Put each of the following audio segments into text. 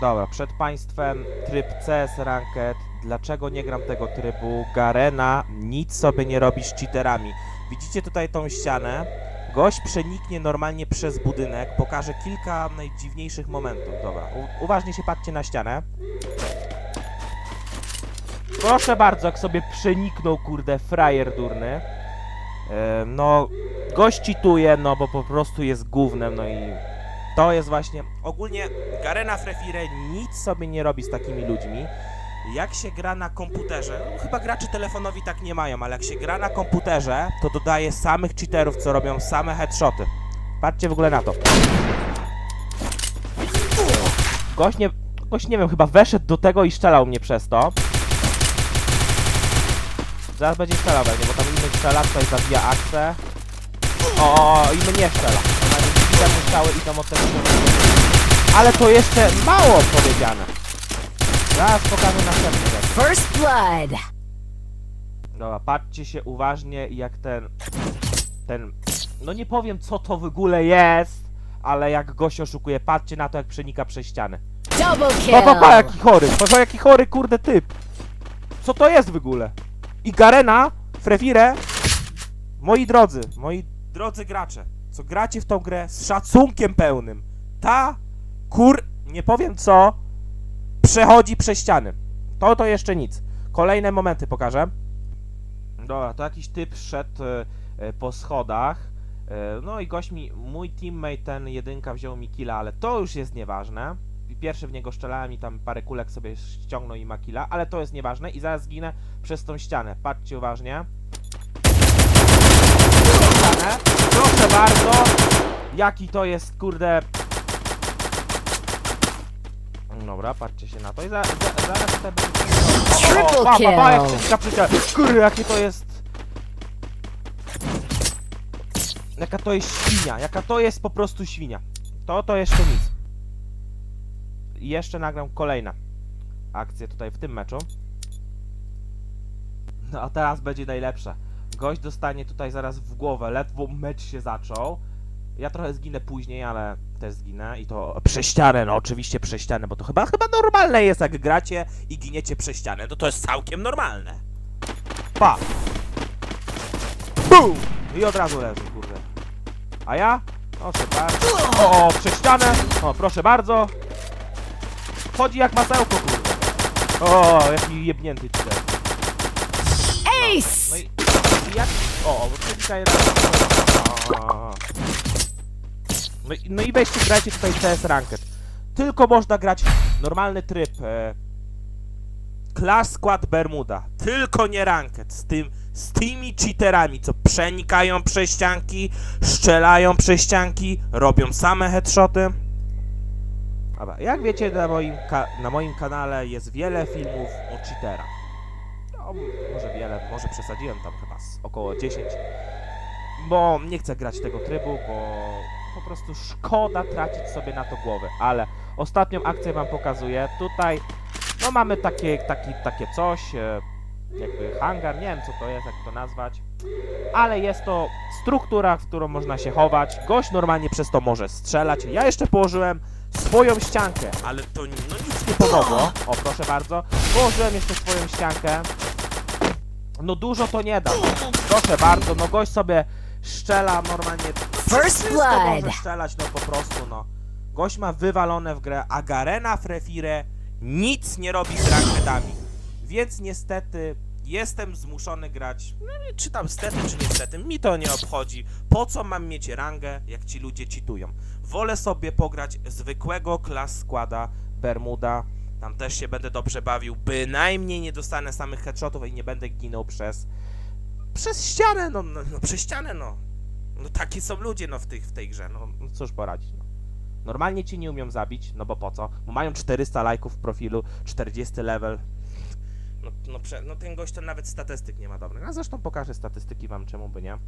Dobra, przed państwem tryb CS Ranked. Dlaczego nie gram tego trybu? Garena nic sobie nie robi z cheaterami. Widzicie tutaj tą ścianę? Gość przeniknie normalnie przez budynek, pokaże kilka najdziwniejszych momentów. Dobra, u- uważnie się patrzcie na ścianę. Proszę bardzo, jak sobie przeniknął, kurde, frajer durny. E, no, gość cheatuje, no bo po prostu jest gównem, no i to jest właśnie... Ogólnie Garena Frefire nic sobie nie robi z takimi ludźmi. Jak się gra na komputerze, no, chyba gracze telefonowi tak nie mają, ale jak się gra na komputerze, to dodaje samych cheaterów, co robią same headshoty. Patrzcie w ogóle na to. Gość nie, gość nie wiem, chyba weszedł do tego i szczelał mnie przez to. Zaraz będzie strzelał we mnie, bo tam inny strzela, tutaj zabija akcję. O, i mnie strzela. Strzały idą od tego Ale to jeszcze mało powiedziane. Zaraz pokażę następny rzecz. First blood. Dobra, patrzcie się uważnie jak ten... Ten... No nie powiem co to w ogóle jest, ale jak gość oszukuje, patrzcie na to jak przenika przez ścianę. Double Pa, pa, pa, kill. jaki chory, pa, pa, jaki chory kurde typ. Co to jest w ogóle? I Garena, Frefire, moi drodzy, moi drodzy gracze, co gracie w tą grę z szacunkiem pełnym. Ta kur, nie powiem co, przechodzi przez ściany. To to jeszcze nic. Kolejne momenty pokażę. Dobra, to jakiś typ szedł e, po schodach. E, no i gość mi, mój teammate, ten jedynka wziął mi killa, ale to już jest nieważne. Pierwszy w niego strzelałem i tam parę kulek sobie ściągnął i ma killa, ale to jest nieważne i zaraz zginę przez tą ścianę. Patrzcie uważnie. Ścianę. Proszę bardzo. Jaki to jest, kurde... Dobra, patrzcie się na to i za, za, zaraz będzie... O, o, pa, pa, pa, jak kill. przenika przyciąg. Kurde, jakie to jest... Jaka to jest świnia, jaka to jest po prostu świnia. To to jeszcze nic. I jeszcze nagram kolejna akcja tutaj w tym meczu. No a teraz będzie najlepsze. Gość dostanie tutaj zaraz w głowę, ledwo mecz się zaczął. Ja trochę zginę później, ale też zginę i to przez ścianę, no oczywiście przez ścianę, bo to chyba chyba normalne jest jak gracie i giniecie przez ścianę, no to jest całkiem normalne. Pa! BUM! I od razu leży, kurde. A ja? Proszę bardzo. O, o, przez ścianę. O, proszę bardzo. Chodzi jak masełko, kurde. O, jaki jebnięty tutaj. Ace. O. O. No, i- no i weźcie, grajcie tutaj CS Ranked. Tylko można grać normalny tryb. E, Class Squad Bermuda. Tylko nie Ranked. Z tym, z tymi cheaterami, co przenikają przez ścianki, strzelają przez robią same headshoty. Dobra, jak wiecie, na moim, na moim kanale jest wiele filmów o cheaterach. No, może wiele, może przesadziłem tam chyba z około 10. Bo nie chcę grać tego trybu, bo po prostu szkoda tracić sobie na to głowę. Ale ostatnią akcję wam pokazuję. Tutaj no mamy takie, taki, takie coś, e, jakby hangar, nie wiem co to jest, jak to nazwać. Ale jest to struktura, w którą można się chować. Gość normalnie przez to może strzelać. Ja jeszcze położyłem swoją ściankę, ale to no, nic nie pomogło. O, proszę bardzo. Położyłem jeszcze swoją ściankę. No dużo to nie da. Proszę bardzo, no gość sobie szczela normalnie. First blood. może strzelać, no po prostu, no. Gość ma wywalone w grę, a Garena Frefire nic nie robi z rankedami. Więc niestety jestem zmuszony grać, no nie, czy tam stety, czy niestety, mi to nie obchodzi. Po co mam mieć rangę, jak ci ludzie cheatują? Wolę sobie pograć zwykłego klas składa Bermuda. Tam też się będę dobrze bawił. Bynajmniej nie dostanę samych headshotów i nie będę ginął przez... Przez ścianę, no, no, no przez ścianę, no. No taki są ludzie, no, w, tych, w tej grze, no, no cóż poradzić, no. Normalnie ci nie umią zabić, no bo po co? Bo mają 400 lajków w profilu, 40 level. No, no, prze, no ten gość to nawet statystyk nie ma dobrych. A zresztą pokażę statystyki wam, czemu by nie.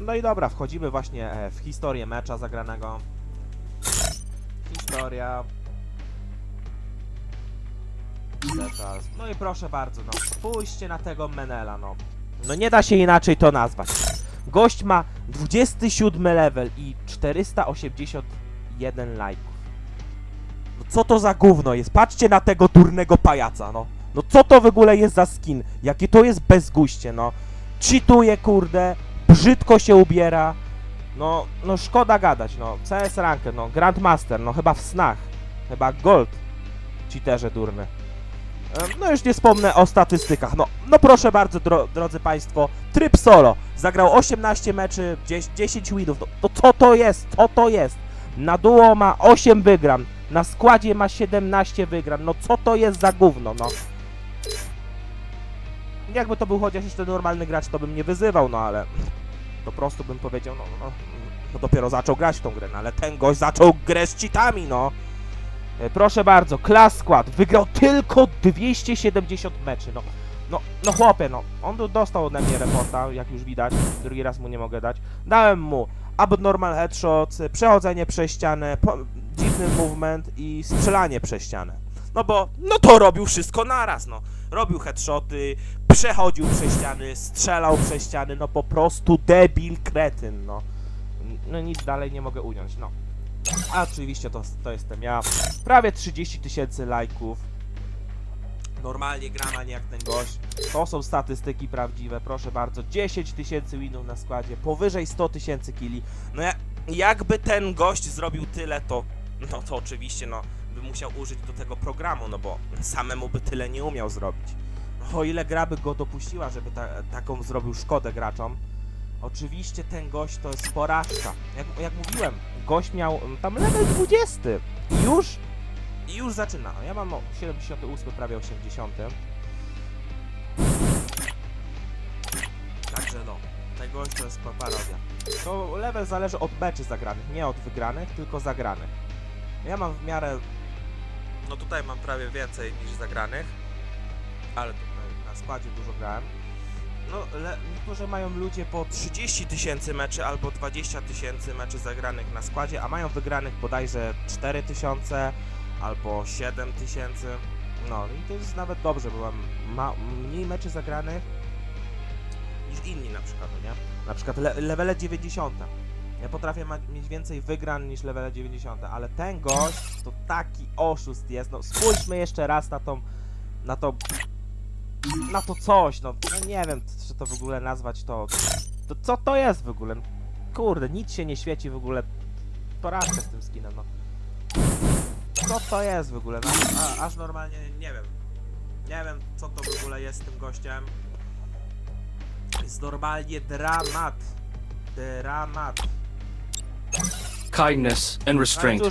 No i dobra, wchodzimy właśnie e, w historię mecza zagranego. Historia. No i proszę bardzo, no spójrzcie na tego Menela, no. No nie da się inaczej to nazwać. Gość ma 27 level i 481 lajków. No co to za gówno jest? Patrzcie na tego durnego pajaca, no. No co to w ogóle jest za skin? Jakie to jest bezguście, no. Cheatuje, kurde, brzydko się ubiera. No, no szkoda gadać, no. CS Ranked, no. Grandmaster, no chyba w snach. Chyba Gold. Cheaterze durne. No już nie wspomnę o statystykach. No, no proszę bardzo, dro, drodzy Państwo, tryb solo. Zagrał 18 meczy, 10, 10 winów. No, no co to jest? Co to jest? Na duo ma 8 wygram. Na składzie ma 17 wygram. No co to jest za gówno, no? Jakby to był chociaż jeszcze normalny gracz, to bym nie wyzywał, no ale po prostu bym powiedział, no, no, no dopiero zaczął grać w tą grę, no ale ten gość zaczął grę z cheatami, no. E, Proszę bardzo, klas skład, wygrał tylko 270 meczy, no. No, no chłopie, no, on dostał ode mnie reporta, jak już widać, drugi raz mu nie mogę dać. Dałem mu abnormal headshot, przechodzenie przez ścianę, dziwny movement i strzelanie przez ścianę. No bo, no to robił wszystko naraz, no. Robił headshoty, przechodził przez ściany, strzelał przez ściany, no po prostu debil kretyn, no. No nic dalej nie mogę ująć, no. A oczywiście to, to jestem ja. Prawie 30 tysięcy lajków. Normalnie gram, a nie jak ten gość. To są statystyki prawdziwe, proszę bardzo. 10 tysięcy winów na składzie, powyżej 100 tysięcy killi. No ja, jakby ten gość zrobił tyle, to no to oczywiście, no, by musiał użyć do tego programu, no bo samemu by tyle nie umiał zrobić. O ile gra by go dopuściła, żeby ta, taką zrobił szkodę graczom, oczywiście ten gość to jest porażka. Jak, jak mówiłem, gość miał mm, tam level 20 i już, i już zaczyna. Ja mam o 78, prawie 80. Także no, ten gość to jest pa- parodia. To level zależy od meczy zagranych, nie od wygranych, tylko zagranych. Ja mam w miarę. No tutaj mam prawie więcej niż zagranych, ale tutaj na składzie dużo grałem. No, le, mają ludzie po 30 tysięcy meczy albo 20 tysięcy meczy zagranych na składzie, a mają wygranych bodajże 4 tysiące albo 7 tysięcy. No i to jest nawet dobrze, bo mam ma, mniej meczy zagranych niż inni na przykład, no nie? Na przykład le, levele 90. Ja potrafię ma, mieć więcej wygrań niż levele 90, ale ten gość to taki oszust jest. No spójrzmy jeszcze raz na tą, na to, na to coś, no, no nie wiem, czy to w ogóle nazwać to, to, co to jest w ogóle? Kurde, nic się nie świeci w ogóle. Porażkę z tym skinem, no. Co to jest w ogóle? No, a, aż normalnie nie wiem. Nie wiem, co to w ogóle jest z tym gościem. Jest normalnie dramat. Dramat. kindness and restraint,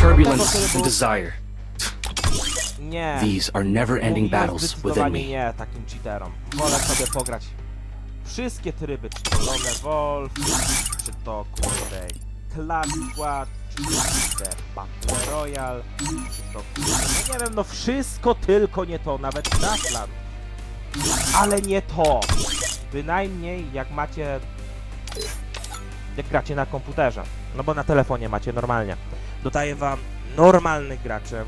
turbulence and desire. Nie. These are never ending Mówiłem battles within zdecydowanie me. nie takim cheaterom. Wolę sobie pograć wszystkie tryby, czy to Lone Wolf, czy to kurde Class Squad, czy to kurde Battle Royale, czy to kurde, no nie wiem, no wszystko tylko nie to, nawet Grassland. Ale nie to. Bynajmniej jak macie jak gracie na komputerze. No bo na telefonie macie normalnie. Dodaję wam normalnych graczy.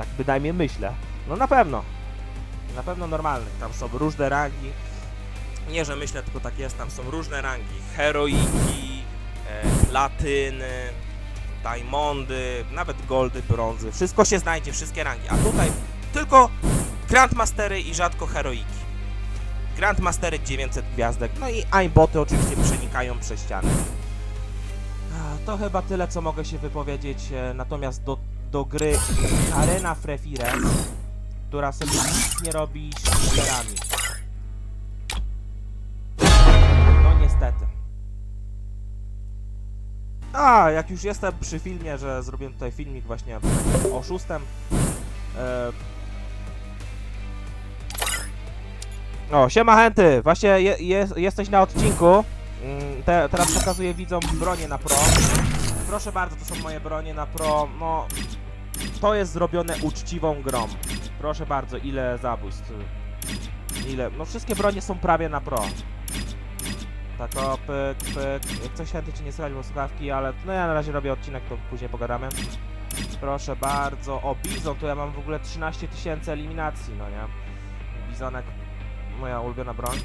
Tak bynajmniej myślę. No na pewno. Na pewno normalnych. Tam są różne rangi. Nie, że myślę, tylko tak jest. Tam są różne rangi. Heroiki, e, platyny, diamondy, nawet goldy, brązy. Wszystko się znajdzie, wszystkie rangi. A tutaj tylko Grandmastery i rzadko heroiki. Grandmastery 900 gwiazdek. No i aimboty oczywiście przenikają przez ściany. To chyba tyle, co mogę się wypowiedzieć. e, Natomiast do, do gry Arena Frefire, która sobie nic nie robi z shooterami. No niestety. A, jak już jestem przy filmie, że zrobiłem tutaj filmik właśnie oszustem. E... O, siema Henty, właśnie je, je, jesteś na odcinku. Mm, Te, teraz pokazuję widzom bronie na pro. Proszę bardzo, to są moje bronie na pro. No, to jest zrobione uczciwą grą. Proszę bardzo, ile zabójstw? Ile? No wszystkie bronie są prawie na pro. Tak o, pyk, pyk. Coś chętnie ci nie słychać, bo słuchawki, ale no ja na razie robię odcinek, to później pogadamy. Proszę bardzo. O, Bizon, tu ja mam w ogóle 13 tysięcy eliminacji, no nie? Bizonek, moja ulubiona broń.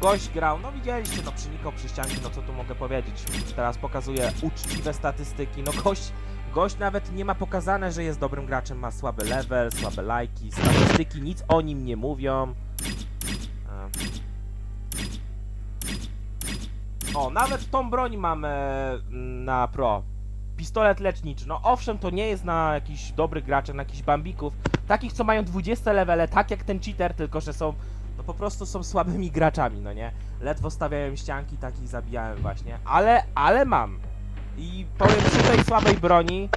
Gość grał, no widzieliście, no przenikał przy ścianki, no co tu mogę powiedzieć. Teraz pokazuję uczciwe statystyki, no gość, Gość nawet nie ma pokazane, że jest dobrym graczem, ma słaby level, słabe lajki, statystyki, nic o nim nie mówią. O, nawet tą broń mamy mm, na pro. Pistolet leczniczy. No owszem, to nie jest na jakiś dobrych graczy, na jakichś bambików. Takich, co mają 20 levele, tak jak ten cheater, tylko że są, no po prostu są słabymi graczami, no nie? Ledwo stawiają ścianki, takich zabijałem właśnie. Ale, ale mam. I powiem przy tej słabej broni,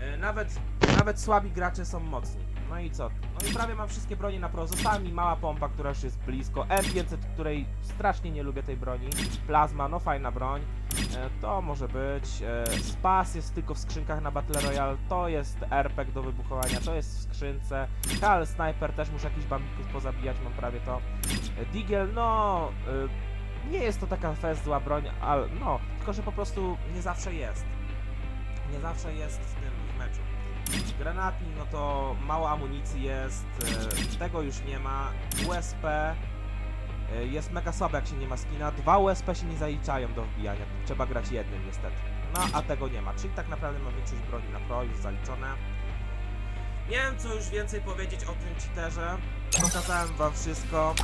e, nawet, nawet słabi gracze są mocni. No i co? No i prawie mam wszystkie bronie na pro. Została mi mała pompa, która już jest blisko. M500, której strasznie nie lubię tej broni. Plazma, no fajna broń. E, To może być. E, Spas jest tylko w skrzynkach na Battle Royale. To jest RPG do wybuchowania, to jest w skrzynce. Kal Sniper też muszę jakichś bambików pozabijać, mam prawie to. E, Deagle, no. e, Nie jest to taka fest zła broń, ale no. Tylko, że po prostu nie zawsze jest. Nie zawsze jest w tym w meczu. Granatnik, no to mało amunicji jest, e, tego już nie ma. USP e, jest mega słabe jak się nie ma skina. Dwa USP się nie zaliczają do wbijania, trzeba grać jednym niestety. No a tego nie ma, czyli tak naprawdę mam większość broni na pro już zaliczone. Nie wiem co już więcej powiedzieć o tym cheaterze. Pokazałem wam wszystko.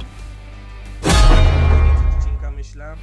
Koniec odcinka myślę.